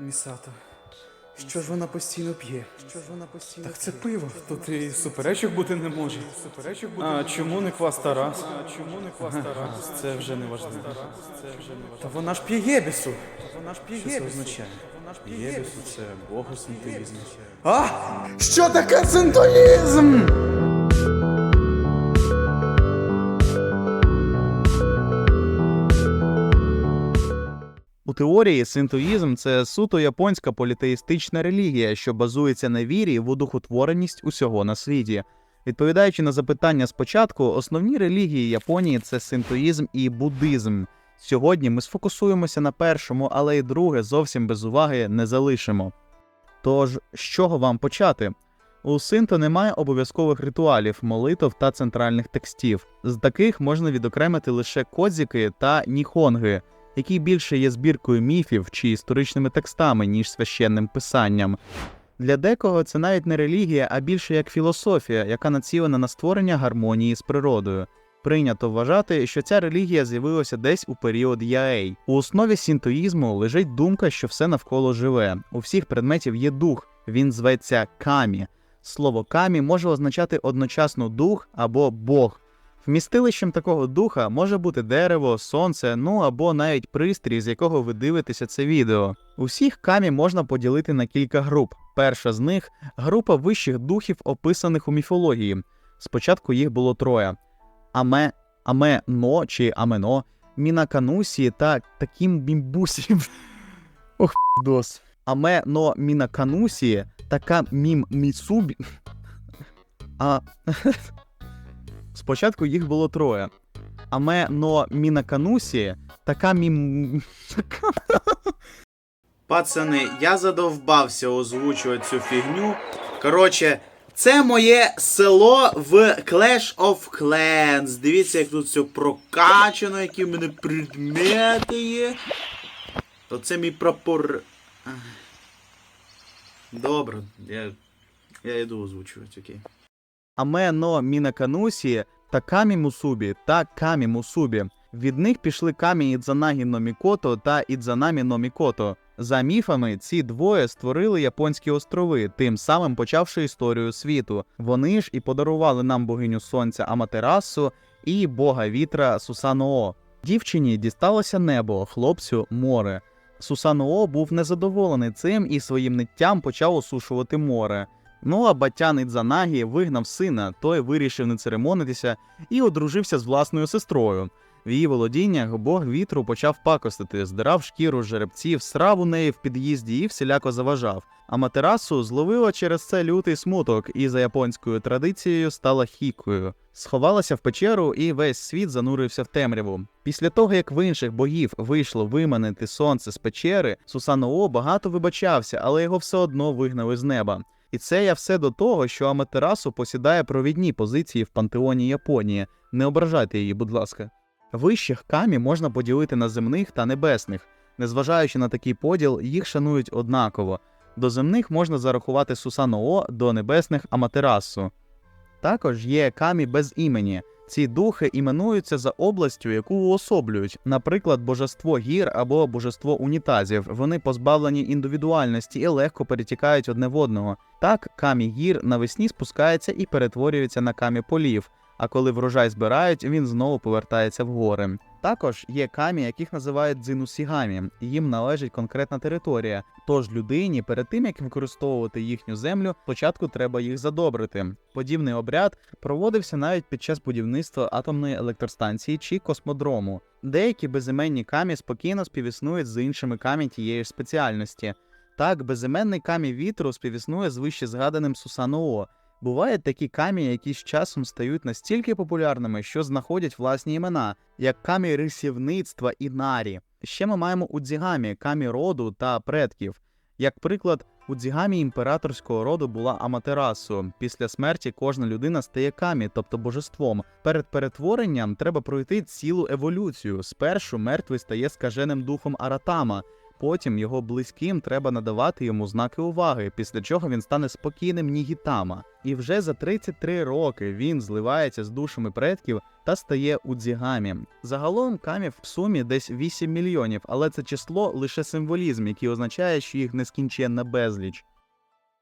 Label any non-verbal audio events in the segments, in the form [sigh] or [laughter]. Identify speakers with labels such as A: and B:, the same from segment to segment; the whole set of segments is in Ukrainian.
A: Місато. Що ж вона постійно п'є? Що ж вона постійно Так це пиво. Тут і суперечок бути не може. Суперечок бути а чому не квас Тарас? А чому не квас Тарас? Це вже не важливо. Це вже не важливо. Та вона ж п'є єбісу. Та вона ж п'є Що це означає? Єбісу. Це богосинтеїзм. А? Що таке синтоїзм?
B: У теорії синтоїзм це суто японська політеїстична релігія, що базується на вірі в одухотвореність усього на світі. Відповідаючи на запитання спочатку, основні релігії Японії це синтоїзм і буддизм. Сьогодні ми сфокусуємося на першому, але й друге зовсім без уваги не залишимо. Тож, з чого вам почати? У синто немає обов'язкових ритуалів, молитв та центральних текстів. З таких можна відокремити лише кодзіки та ніхонги, які більше є збіркою міфів чи історичними текстами, ніж священним писанням. Для декого це навіть не релігія, а більше як філософія, яка націлена на створення гармонії з природою. Прийнято вважати, що ця релігія з'явилася десь у період Яей. У основі синтоїзму лежить думка, що все навколо живе. У всіх предметів є дух, він зветься камі. Слово камі може означати одночасно дух або Бог. Вмістилищем такого духа може бути дерево, сонце, ну або навіть пристрій, з якого ви дивитеся це відео. Усіх камі можна поділити на кілька груп. Перша з них група вищих духів, описаних у міфології. Спочатку їх було троє: Аме, Аме-но чи Амено, Мінаканусі та таким бімбусі. [laughs] Ох, дос. Аме но Мінаканусі, така мім Міцубі. А [laughs] Спочатку їх було троє. Аме но Мінаканусі, така мім.
A: Пацани, я задовбався озвучувати цю фігню. Коротше, це моє село в Clash of Clans. Дивіться, як тут все прокачано, які в мене предмети є. То це мій прапор. Добре, я, я йду озвучувати, окей.
B: Аме но Мінаканусі та Камі Мусубі та Камі Мусубі. Від них пішли Камі Ідзанагі но Мікото та Ідзанамі но Мікото. За міфами, ці двоє створили японські острови, тим самим почавши історію світу. Вони ж і подарували нам богиню сонця Аматерасу і бога вітра Сусаноо. Дівчині дісталося небо, хлопцю море. Сусаноо був незадоволений цим і своїм ниттям почав осушувати море. Ну а батян Ідзанагі вигнав сина, той вирішив не церемонитися і одружився з власною сестрою. В її володіннях бог вітру почав пакостити, здирав шкіру жеребців, срав у неї в під'їзді і всіляко заважав. А матерасу зловила через це лютий смуток і за японською традицією стала хікою. Сховалася в печеру, і весь світ занурився в темряву. Після того, як в інших богів вийшло виманити сонце з печери, Сусаноо багато вибачався, але його все одно вигнали з неба. І це я все до того, що Аматерасу посідає провідні позиції в пантеоні Японії. Не ображайте її, будь ласка. Вищих камі можна поділити на земних та небесних. Незважаючи на такий поділ, їх шанують однаково. До земних можна зарахувати Сусаноо, до небесних Аматерасу. Також є камі без імені. Ці духи іменуються за областю, яку уособлюють, наприклад, божество гір або божество унітазів. Вони позбавлені індивідуальності і легко перетікають одне в одного. Так, камі гір навесні спускається і перетворюється на камі полів. А коли врожай збирають, він знову повертається в гори. Також є камі, яких називають дзинусігамі. Їм належить конкретна територія. Тож людині перед тим як використовувати їхню землю, спочатку треба їх задобрити. Подібний обряд проводився навіть під час будівництва атомної електростанції чи космодрому. Деякі безіменні камі спокійно співіснують з іншими камі тієї ж спеціальності. Так, безіменний камі вітру співіснує з вище згаданим Сусаноо. Бувають такі камі, які з часом стають настільки популярними, що знаходять власні імена, як камі рисівництва і нарі. Ще ми маємо удзігамі, камі роду та предків. Як приклад, у дзігамі імператорського роду була Аматерасу. Після смерті кожна людина стає камі, тобто божеством. Перед перетворенням треба пройти цілу еволюцію. Спершу мертвий стає скаженим духом Аратама. Потім його близьким треба надавати йому знаки уваги, після чого він стане спокійним Нігітама. І вже за 33 роки він зливається з душами предків та стає удзігамі. Загалом камів в сумі десь 8 мільйонів, але це число лише символізм, який означає, що їх нескінченна безліч.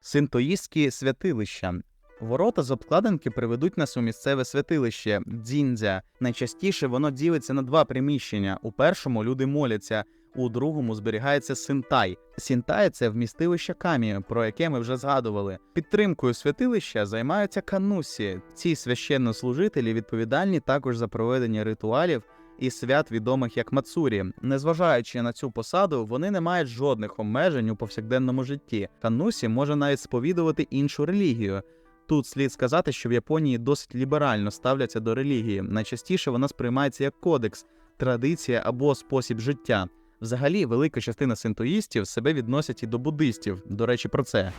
B: Синтоїстські святилища. Ворота з обкладинки приведуть нас у місцеве святилище дзіндзя. Найчастіше воно ділиться на два приміщення. У першому люди моляться, у другому зберігається синтай. Сінтай це вмістилище камі, про яке ми вже згадували. Підтримкою святилища займаються канусі. Ці священнослужителі відповідальні також за проведення ритуалів і свят, відомих як Мацурі. Незважаючи на цю посаду, вони не мають жодних обмежень у повсякденному житті. Канусі може навіть сповідувати іншу релігію. Тут слід сказати, що в Японії досить ліберально ставляться до релігії. Найчастіше вона сприймається як кодекс, традиція або спосіб життя. Взагалі, велика частина синтоїстів себе відносять і до буддистів. До речі, про це.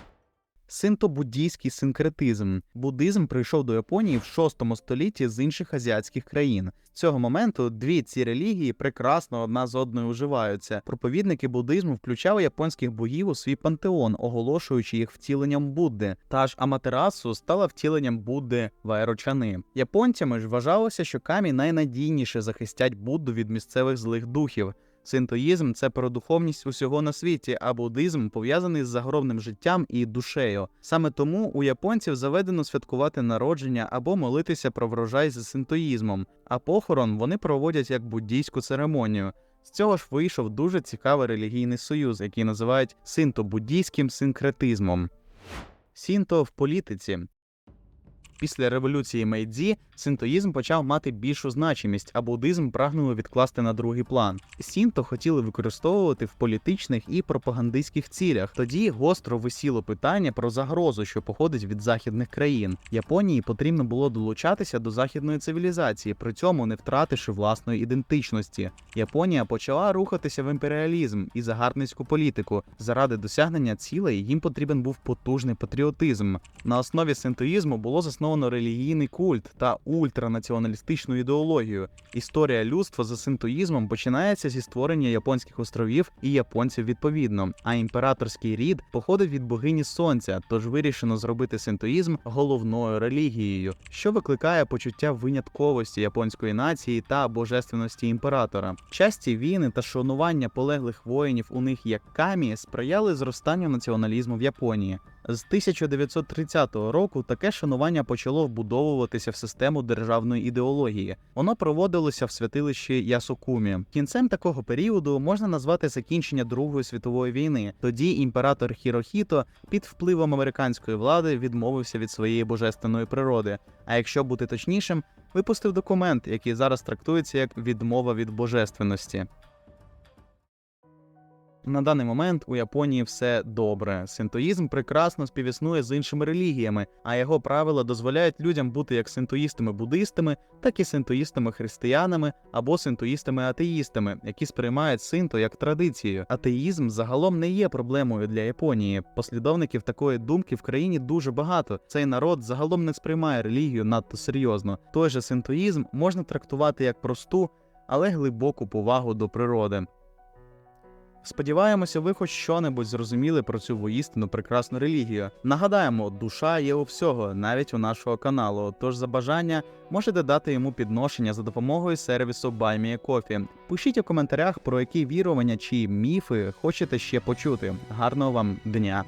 B: Синто-буддійський синкретизм. Буддизм прийшов до Японії в 6 столітті з інших азіатських країн. З цього моменту дві ці релігії прекрасно одна з одною уживаються. Проповідники буддизму включали японських богів у свій пантеон, оголошуючи їх втіленням Будди. Та ж Аматерасу стала втіленням Будди Вайрочани. Японцями ж вважалося, що камінь найнадійніше захистять Будду від місцевих злих духів. Синтоїзм це про духовність усього на світі, а буддизм пов'язаний з загробним життям і душею. Саме тому у японців заведено святкувати народження або молитися про врожай за синтоїзмом, а похорон вони проводять як буддійську церемонію. З цього ж вийшов дуже цікавий релігійний союз, який називають синто-буддійським синкретизмом. Сінто в політиці. Після революції Мейдзі синтоїзм почав мати більшу значимість, а буддизм прагнули відкласти на другий план. Сінто хотіли використовувати в політичних і пропагандистських цілях. Тоді гостро висіло питання про загрозу, що походить від західних країн. Японії потрібно було долучатися до західної цивілізації, при цьому не втративши власної ідентичності. Японія почала рухатися в імперіалізм і загарбницьку політику. Заради досягнення цілей їм потрібен був потужний патріотизм. На основі синтоїзму було засновано релігійний культ та ультранаціоналістичну ідеологію. Історія людства за синтоїзмом починається зі створення японських островів і японців відповідно. А імператорський рід походить від богині сонця, тож вирішено зробити синтоїзм головною релігією, що викликає почуття винятковості японської нації та божественності імператора. Часті війни та шанування полеглих воїнів у них як камі сприяли зростанню націоналізму в Японії. З 1930 року таке шанування почало вбудовуватися в систему державної ідеології. Воно проводилося в святилищі Ясокумі. Кінцем такого періоду можна назвати закінчення Другої світової війни. Тоді імператор Хірохіто під впливом американської влади відмовився від своєї божественної природи. А якщо бути точнішим, випустив документ, який зараз трактується як відмова від божественності. На даний момент у Японії все добре. Синтоїзм прекрасно співіснує з іншими релігіями, а його правила дозволяють людям бути як синтоїстами-буддистами, так і синтоїстами-християнами або синтоїстами-атеїстами, які сприймають синто як традицію. Атеїзм загалом не є проблемою для Японії. Послідовників такої думки в країні дуже багато. Цей народ загалом не сприймає релігію надто серйозно. Той же синтоїзм можна трактувати як просту, але глибоку повагу до природи. Сподіваємося, ви хоч що-небудь зрозуміли про цю воїстину прекрасну релігію. Нагадаємо, душа є у всього, навіть у нашого каналу. Тож за бажання можете дати йому підношення за допомогою сервісу BuyMeACoffee. Пишіть у коментарях, про які вірування чи міфи хочете ще почути. Гарного вам дня!